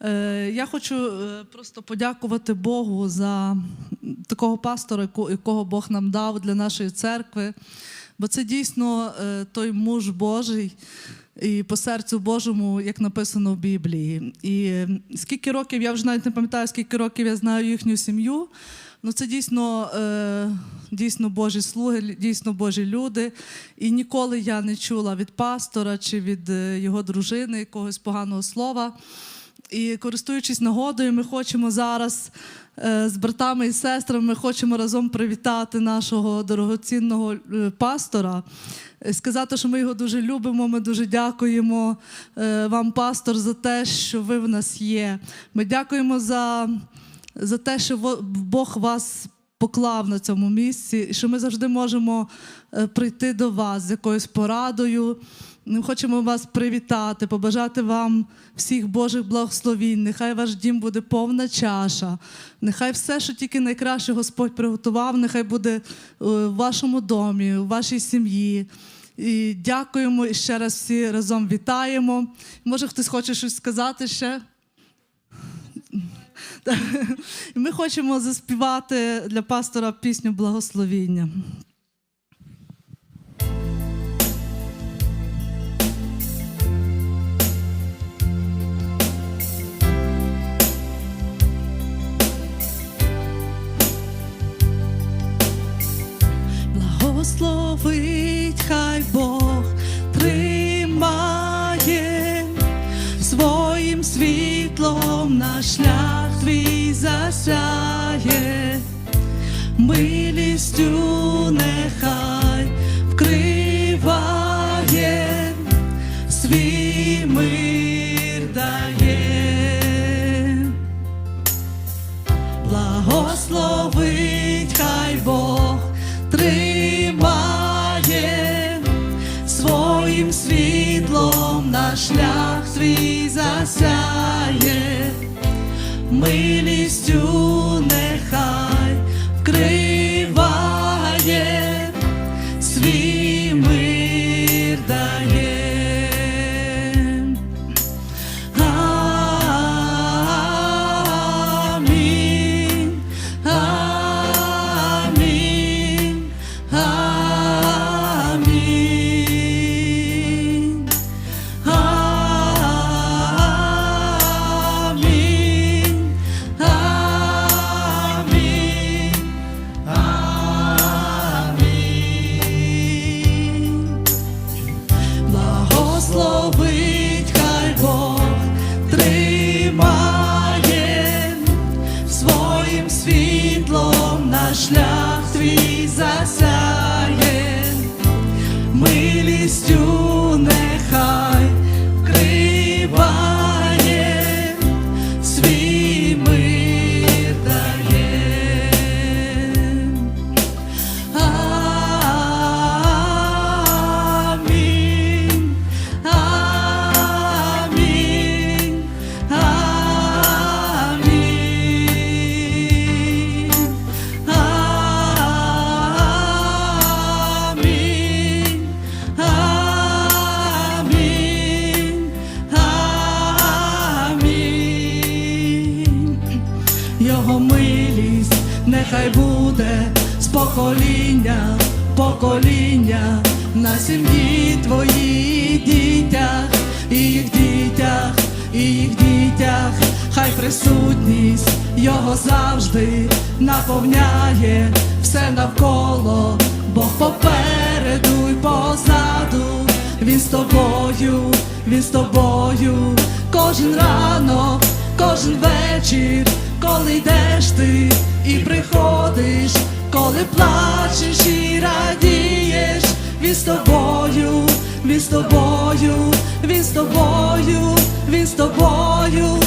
Е, Я хочу е, просто подякувати Богу за такого пастора, якого Бог нам дав для нашої церкви. Бо це дійсно е, той муж Божий і по серцю Божому, як написано в Біблії. І скільки років, я вже навіть не пам'ятаю, скільки років я знаю їхню сім'ю. Ну, це дійсно, дійсно Божі слуги, дійсно Божі люди. І ніколи я не чула від пастора чи від його дружини якогось поганого слова. І користуючись нагодою, ми хочемо зараз е, з братами і сестрами ми хочемо разом привітати нашого дорогоцінного е, пастора. Сказати, що ми його дуже любимо, ми дуже дякуємо е, вам, пастор, за те, що ви в нас є. Ми дякуємо за, за те, що Бог вас поклав на цьому місці, і що ми завжди можемо е, прийти до вас з якоюсь порадою. Ми хочемо вас привітати, побажати вам всіх Божих благословінь. Нехай ваш дім буде повна чаша. Нехай все, що тільки найкраще Господь приготував, нехай буде е, в вашому домі, у вашій сім'ї. І дякуємо і ще раз всі разом вітаємо. Може, хтось хоче щось сказати ще? Ми хочемо заспівати для пастора пісню благословіння. Благословить хай Бог нехай вкриває, свій. Благословить хай Бог тримає своїм світлом наш шлях твій засяє, милістю світлом на шлях твій засяє, милістю Його милість нехай буде з покоління, покоління. На сім'ї твоїх дітях, і їх дітях, і їх дітях, хай присутність його завжди наповняє все навколо, Бог попереду й позаду. Він з тобою, він з тобою, кожен ранок, кожен вечір, коли йдеш ти і приходиш, коли плачеш і радієш, він з тобою, він з тобою, він з тобою, він з тобою,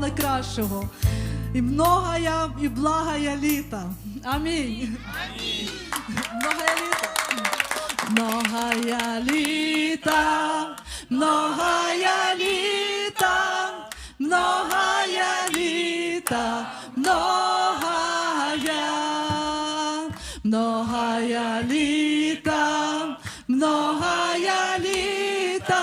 найкращого. І многая, і благая літа. Амінь. Многая літа. Многая літа, многая літа, многая літа, многая, многая літа, многая літа, многая літа,